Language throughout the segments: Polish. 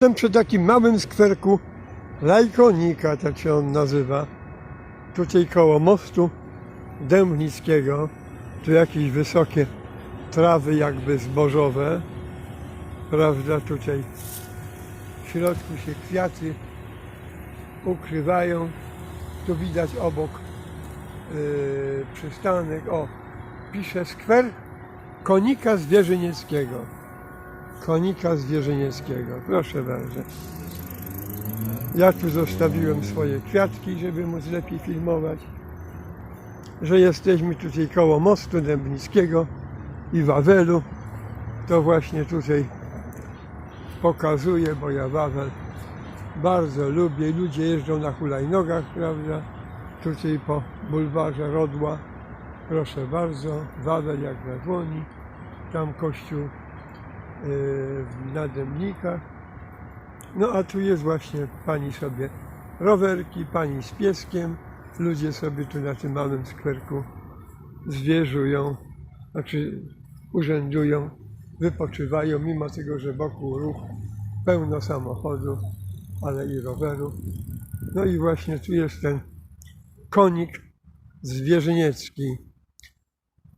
Jestem przy takim małym skwerku Lajkonika, tak się on nazywa. Tutaj koło mostu Dębnickiego. Tu jakieś wysokie trawy jakby zbożowe. Prawda, tutaj w środku się kwiaty ukrywają. Tu widać obok yy, przystanek. O, pisze skwer konika zwierzynieckiego. Konika zwierzynieckiego. Proszę bardzo. Ja tu zostawiłem swoje kwiatki, żeby móc lepiej filmować. Że jesteśmy tutaj koło mostu Dębnickiego i Wawelu. To właśnie tutaj pokazuję, bo ja Wawel bardzo lubię. Ludzie jeżdżą na hulajnogach, prawda? Tutaj po bulwarze Rodła. Proszę bardzo, Wawel jak na dłoni. Tam kościół na Dębnikach. No a tu jest właśnie pani sobie rowerki, pani z pieskiem. Ludzie sobie tu na tym małym skwerku zwierzują, znaczy urzędują, wypoczywają, mimo tego, że wokół ruch pełno samochodów, ale i rowerów. No i właśnie tu jest ten konik zwierzyniecki.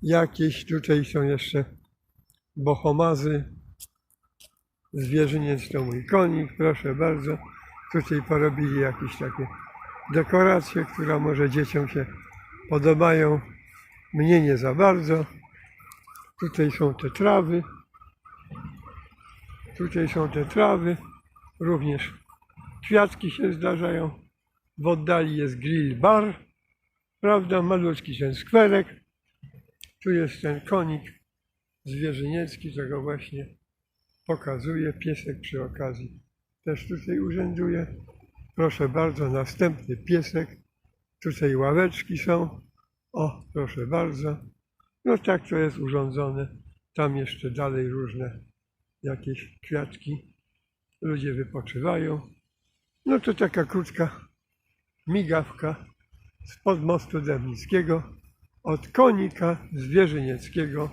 Jakieś tutaj są jeszcze bohomazy. Zwierzyniec to mój konik, proszę bardzo. Tutaj porobili jakieś takie dekoracje, które może dzieciom się podobają. Mnie nie za bardzo. Tutaj są te trawy. Tutaj są te trawy. Również kwiatki się zdarzają. W oddali jest grill bar. Prawda? Malutki ten skwerek. Tu jest ten konik zwierzyniecki, tego właśnie pokazuje. Piesek przy okazji też tutaj urzęduje. Proszę bardzo, następny piesek. Tutaj ławeczki są. O, proszę bardzo. No tak to jest urządzone. Tam jeszcze dalej różne jakieś kwiatki. Ludzie wypoczywają. No to taka krótka migawka spod mostu Dębnickiego od konika zwierzynieckiego